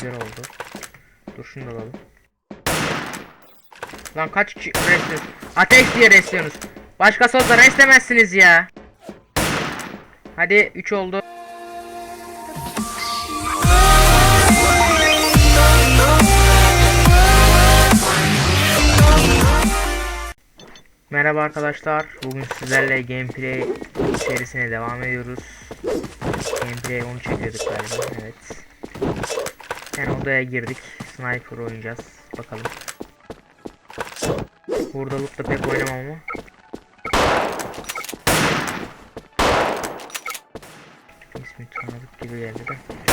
Güzel oldu. Dur şunu da alalım. Lan kaç kişi resliyorsunuz? Ateş diye resliyorsunuz. Başka sözle reslemezsiniz ya. Hadi 3 oldu. Merhaba arkadaşlar. Bugün sizlerle gameplay serisine devam ediyoruz. Gameplay onu çekiyorduk galiba. Evet. Yani odaya girdik. Sniper oynayacağız. Bakalım. Hurdalıkta pek oynamam ama. İsmi tanıdık gibi geldi de.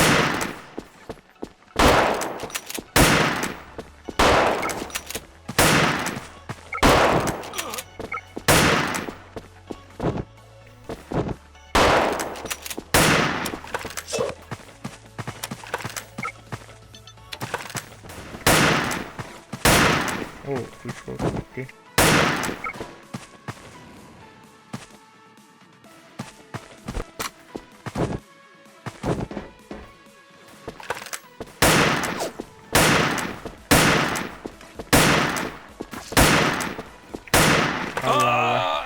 Allah.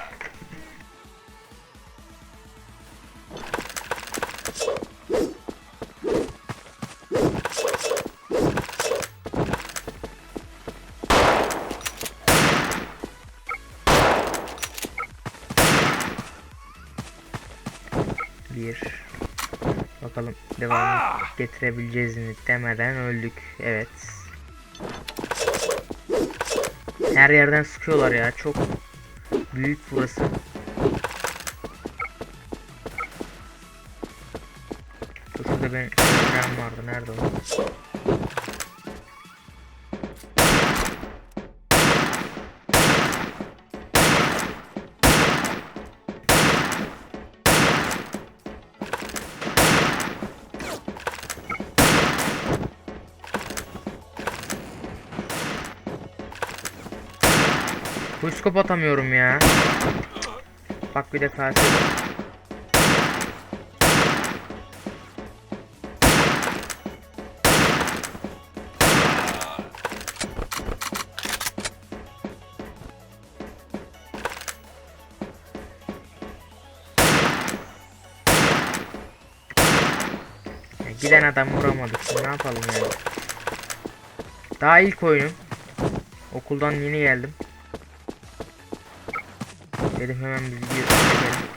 Bir. Bakalım devam getirebileceğiz mi demeden öldük. Evet. Her yerden sıkıyorlar ya. Çok büyük burası. Dur şurada benim tren vardı. Nerede o? Kuyskop atamıyorum ya. Bak bir de felsefe. Giden adam vuramadık. Ne yapalım yani? Daha ilk oyunum. Okuldan yeni geldim. Dedim hemen bir video çekelim.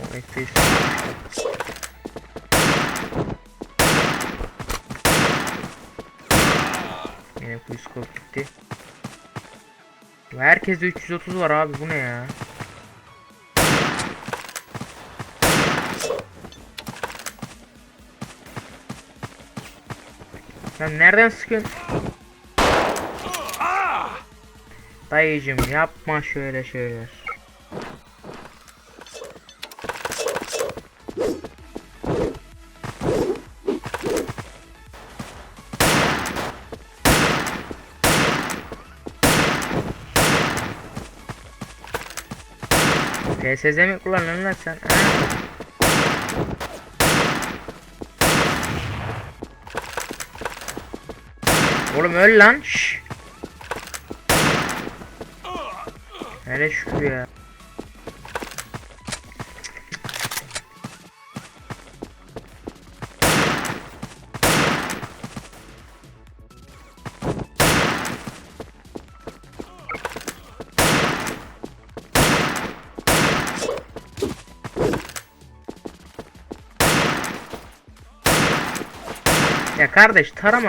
O FPS Yine full scope gitti. Herkeste 330 var abi bu ne ya? Sen nereden sıkıyorsun? Dayıcım yapma şöyle şeyler. PSZ mi kullanıyorsun lan sen? Oğlum öl lan. Şşş. Hele şükür ya. Ya kardeş tarama.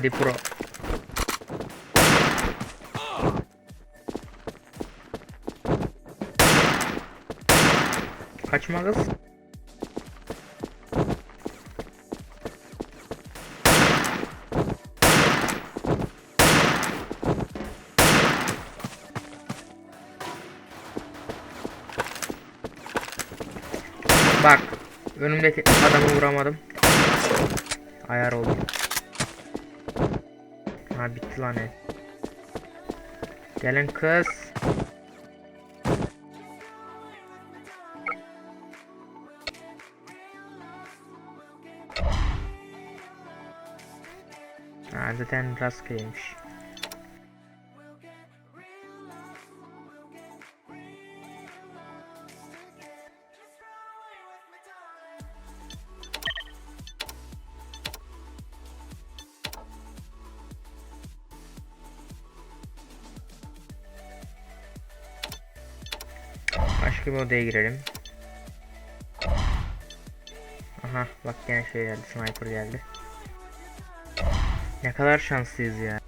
Hadi pro. Kaçma kız. Bak önümdeki adamı vuramadım. tane. Gelin ah, the ten zaten rastgeleymiş. Odaya girelim. Aha bak gene şey geldi sniper geldi. Ne kadar şanslıyız ya.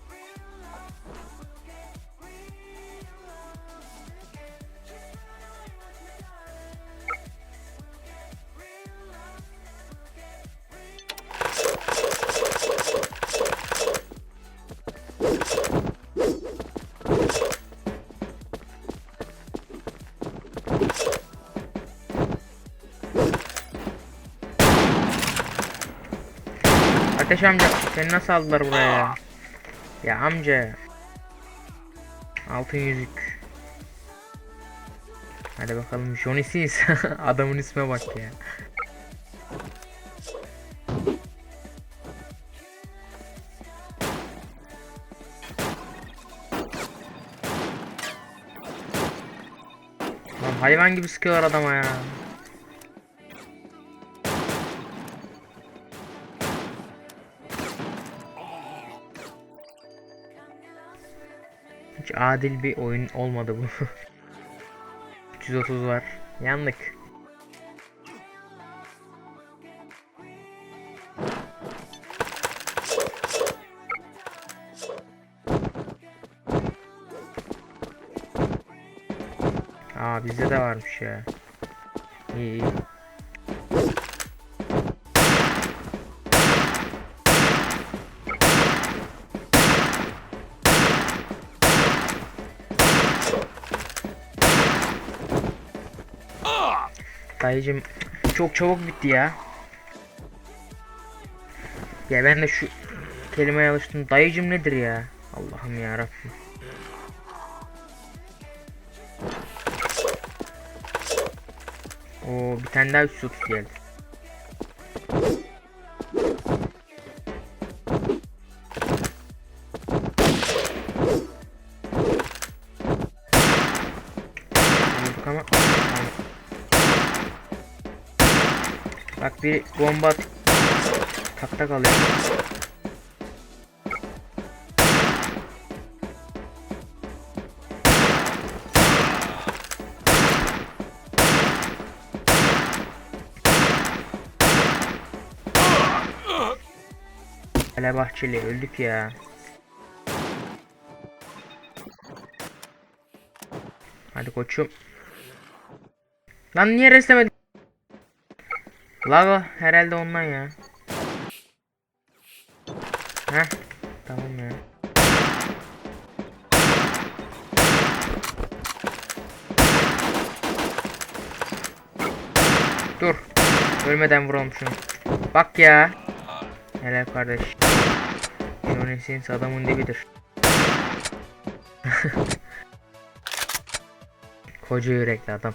Amca seni nasıl aldılar buraya ya? Amca. Altın yüzük. Hadi bakalım Johnny Sins. Adamın isme bak ya. Hayvan gibi sıkıyorlar adama ya. Adil bir oyun olmadı bu. 330 var. Yandık. Aa bizde de varmış ya. İyi iyi. Dayıcım çok çabuk bitti ya. Ya ben de şu kelimeye alıştım. Dayıcım nedir ya? Allah'ım ya Rabbim. Oo bir tane daha 330 geldi. Bir bomba at. Takta kalıyor. Hele bahçeli öldük ya. Hadi koçum. Lan niye reslemedin? Lava herhalde ondan ya. Heh. Tamam ya. Dur. Ölmeden vuralım şunu. Bak ya. Helal kardeş. Johnny Sins adamın dibidir. Koca yürekli adam.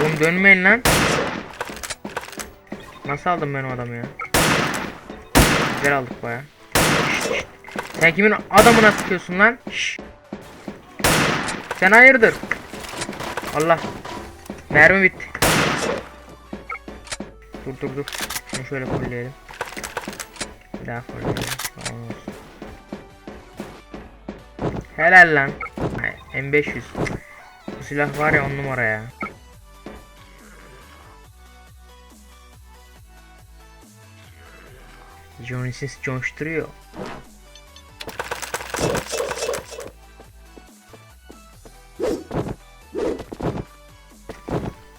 Oğlum dönmeyin lan. Nasıl aldım ben o adamı ya? Güzel aldık baya. Sen kimin adamına sıkıyorsun lan? Şşş. Sen hayırdır? Allah. Mermi bitti. Dur dur dur. Şunu şöyle fulleyelim. Bir daha olsun. Helal lan. Ay, M500. Bu silah var ya on numara ya. Johnny Sins coşturuyor.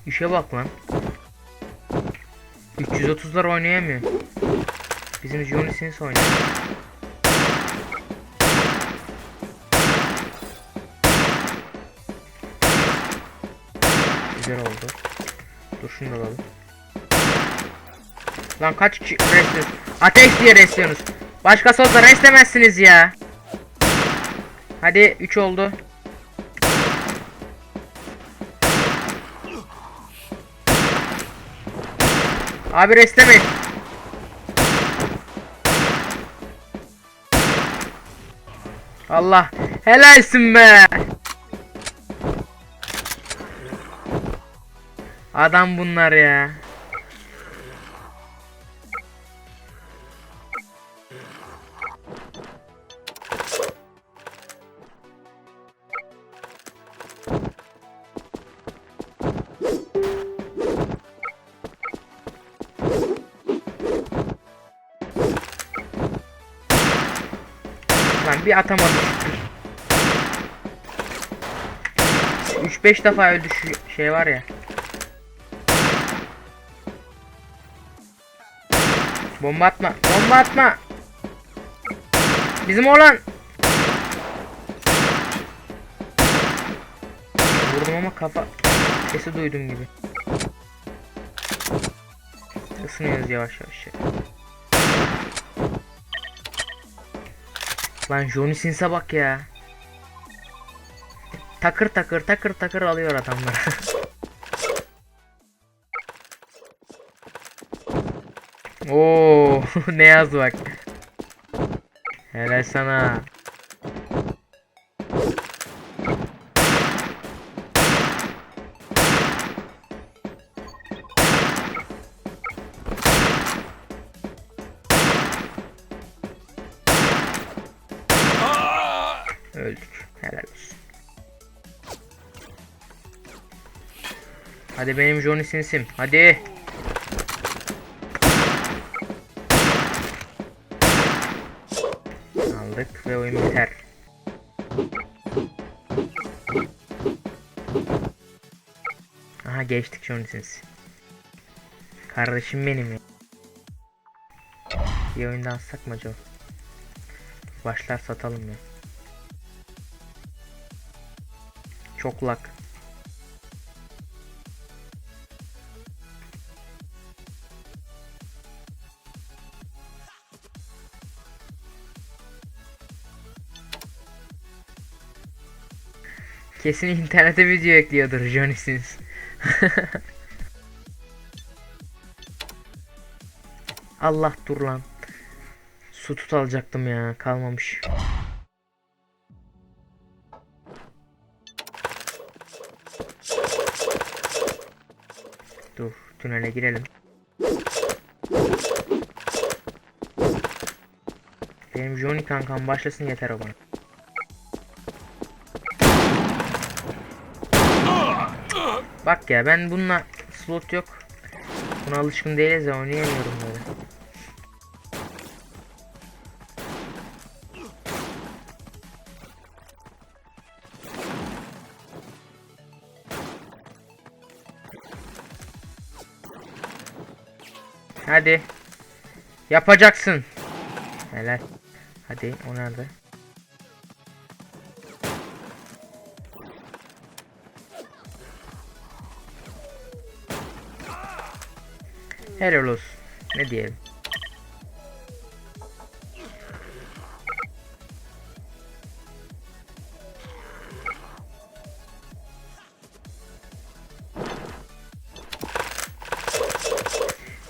İşe bak lan. 330'lar oynayamıyor. Bizim Johnny Sins oynuyor. Güzel oldu. Dur şunu da alalım. Lan kaç kişi restliyorsunuz? Ateş diye restliyorsunuz. Başkası olsa restemezsiniz ya. Hadi 3 oldu. Abi restlemeyin. Allah helalsin be. Adam bunlar ya. Bir atamadım. 3-5 defa öldü şu şey var ya. Bomba atma. Bomba atma. Bizim oğlan. Vurdum ama kafa sesi duydum gibi. Isınıyoruz yavaş yavaş. Lan Johnny Sins'e bak ya. Takır takır takır takır alıyor adamlar. Oo ne yazdı bak. Helal sana. Hadi benim Johnny Sins'im. Hadi. Aldık ve oyun biter. Aha geçtik Johnny Sins. Kardeşim benim ya. Bir oyunda alsak mı acaba? Başlar satalım ya. Çok lak. Kesin internete video ekliyordur Johnny Sins. Allah dur lan. Su tut alacaktım ya kalmamış. Dur tünele girelim. Benim Johnny kankam başlasın yeter o bana. Bak ya ben bununla slot yok. Buna alışkın değiliz ya oynayamıyorum böyle. Hadi. Yapacaksın. Helal. Hadi o nerede? Helal olsun. Ne diyelim.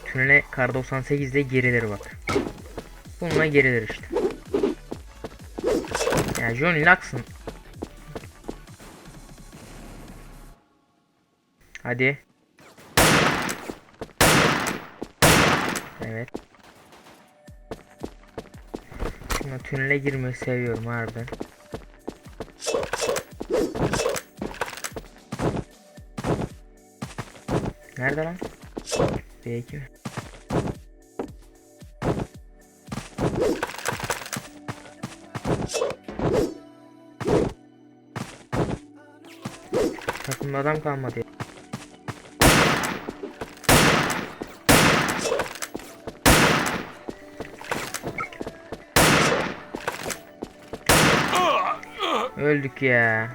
Tünele kar 98 ile gerilir bak. Bununla gerilir işte. Ya Johnny Lax'ın. Hadi. tünele girmeyi seviyorum harbiden. Nerede lan? B2 mi? Takımda adam kalmadı ya. Öldük ya.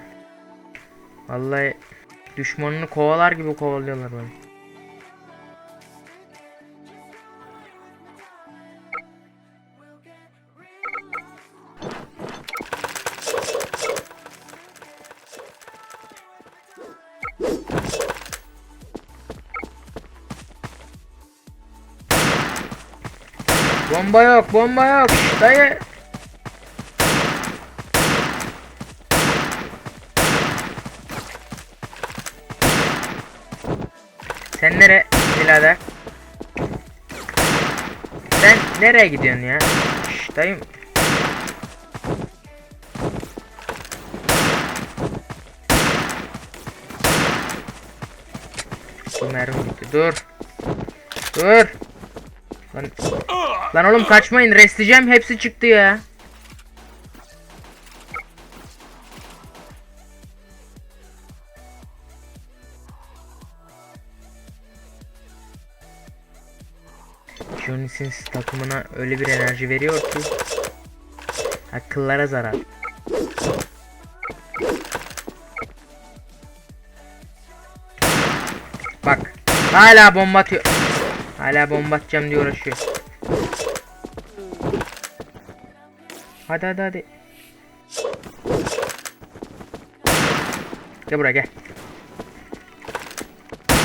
Vallahi düşmanını kovalar gibi kovalıyorlar beni. Bomba yok, bomba yok. Dayı. Sen nere birader? Sen nereye gidiyorsun ya? Şşt, dayım. Bu mermi bitti. Dur. Dur. Lan, lan oğlum kaçmayın. Restleyeceğim. Hepsi çıktı ya. Johnny Sins takımına öyle bir enerji veriyor ki akıllara zarar. Bak hala bomba atıyor. Hala bomba atacağım diye uğraşıyor. Hadi hadi hadi. Gel buraya gel.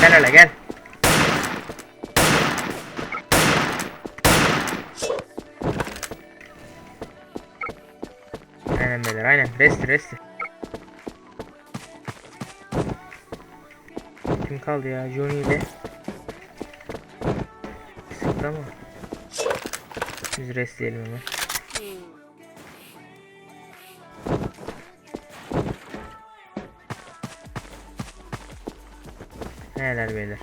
Gel hele gel. Beyler aynen. Resti resti. Kim kaldı ya? Johnny ile. Sıktı ama. Biz restleyelim hemen. Neler beyler.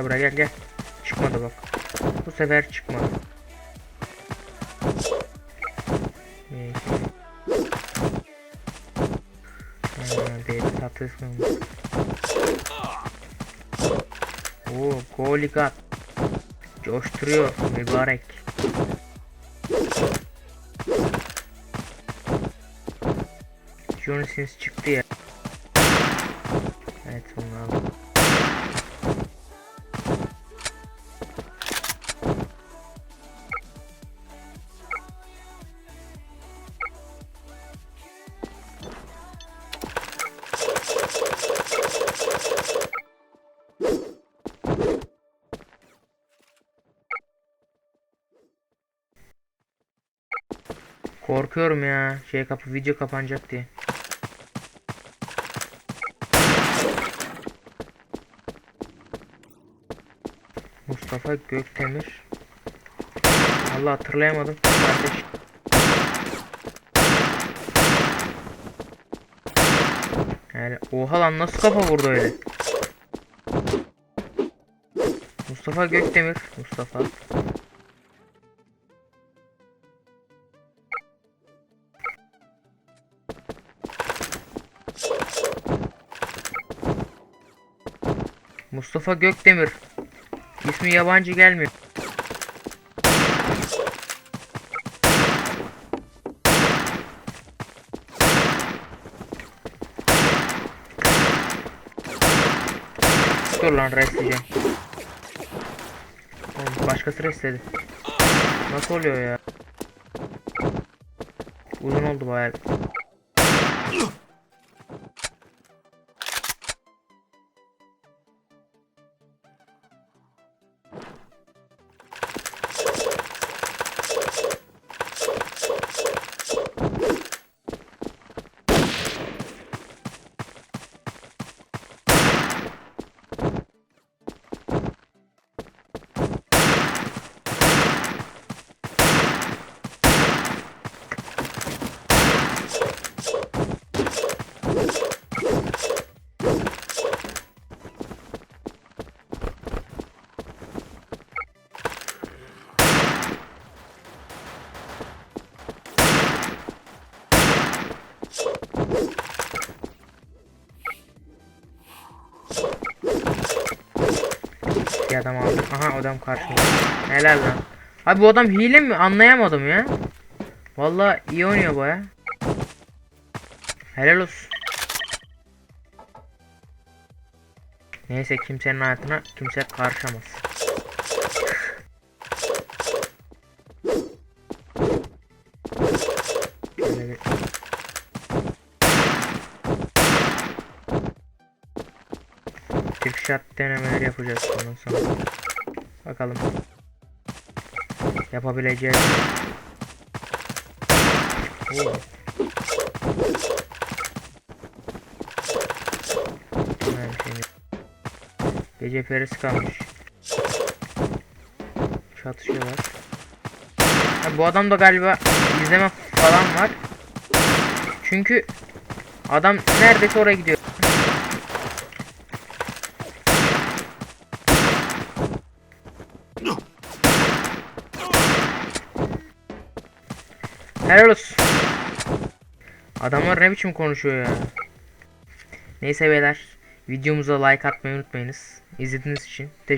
Gel buraya gel gel. Çıkmadı bak. Bu sefer çıkmadı. İki. Ha, değil goligat. Coşturuyor mübarek. Johnny Sins çıktı ya. Korkuyorum ya. Şey kapı video kapanacak diye. Mustafa Göktemir. Allah hatırlayamadım. Kardeş. Yani oha lan nasıl kafa vurdu öyle? Mustafa Göktemir. Mustafa. Mustafa Gökdemir. İsmi yabancı gelmiyor. Dur lan restleyeceğim. Oğlum başkası restledi. Nasıl oluyor ya? Uzun oldu bayağı. Bir adam aldım. Aha adam karşımda. Helal lan. Abi bu adam hile mi? Anlayamadım ya. Vallahi iyi oynuyor baya. Helal olsun. Neyse kimsenin hayatına kimse karışamaz. Trick shot denemeleri yapacağız ondan sonra. Bakalım. Yapabileceğiz. Oo. Gece perisi kalmış. Çatışıyorlar. Ha, bu adamda galiba izleme falan var. Çünkü adam neredeyse oraya gidiyor. Ne biçim konuşuyor ya. Neyse beyler. Videomuza like atmayı unutmayınız. İzlediğiniz için teşekkür